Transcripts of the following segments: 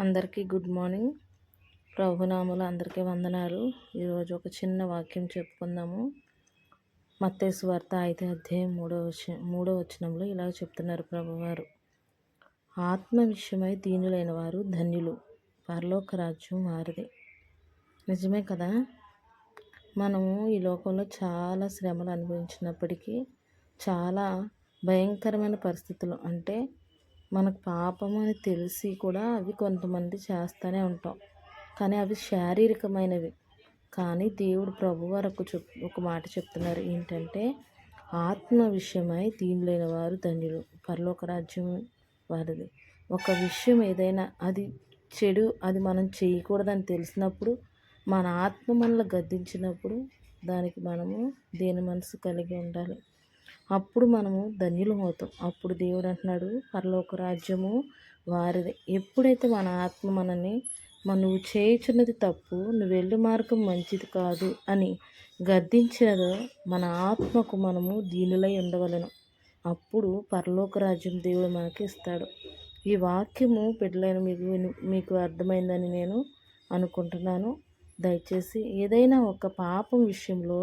అందరికీ good morning. ప్రభునాములు అందరికీ వందనాలు. ఈరోజు ఒక చిన్న వాక్యం చెప్పుకుందాము. మత్తేసు వార్త అయితే అధ్యాయం మూడో వచ మూడో వచనంలో ఇలా చెప్తున్నారు ప్రభువారు. ఆత్మ విషయమై దీనులైన వారు ధన్యులు. పరలోక రాజ్యం వారిది. నిజమే కదా? మనము ఈ లోకంలో చాలా శ్రమలు అనుభవించినప్పటికీ చాలా భయంకరమైన పరిస్థితులు అంటే మనకు పాపం అని తెలిసి కూడా అవి కొంతమంది చేస్తూనే ఉంటాం. కానీ అవి శారీరకమైనవి. కానీ దేవుడు ప్రభు వరకు చెప్ ఒక మాట చెప్తున్నారు ఏంటంటే ఆత్మ విషయమై దీనిలైన వారు ధన్యులు. పరలోక రాజ్యం వారిది. ఒక విషయం ఏదైనా అది చెడు అది మనం చేయకూడదని తెలిసినప్పుడు మన ఆత్మ మనల్ని గద్దించినప్పుడు దానికి మనము దేని మనసు కలిగి ఉండాలి? అప్పుడు మనము ధన్యులం అవుతాం. అప్పుడు దేవుడు అంటున్నాడు పరలోక రాజ్యము వారిది. ఎప్పుడైతే మన ఆత్మ మనని మన నువ్వు చేయుచున్నది తప్పు నువ్వు వెళ్ళే మార్గం మంచిది కాదు అని గద్దించినదో మన ఆత్మకు మనము దీనిలై ఉండవలను. అప్పుడు పరలోక రాజ్యం దేవుడు మనకి ఇస్తాడు. ఈ వాక్యము బిడ్డలైన మీకు మీకు అర్థమైందని నేను అనుకుంటున్నాను. దయచేసి ఏదైనా ఒక పాపం విషయంలో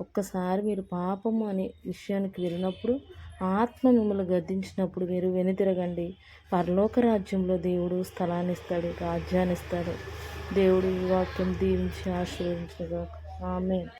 ఒక్కసారి మీరు పాపము అనే విషయానికి వెళ్ళినప్పుడు ఆత్మ మిమ్మల్ని గద్దించినప్పుడు మీరు వెనుతిరగండి పరలోక రాజ్యంలో దేవుడు స్థలాన్ని ఇస్తాడు రాజ్యాన్ని ఇస్తాడు. దేవుడు ఈ వాక్యం దీవించి ఆశీర్వదించగా ఆమె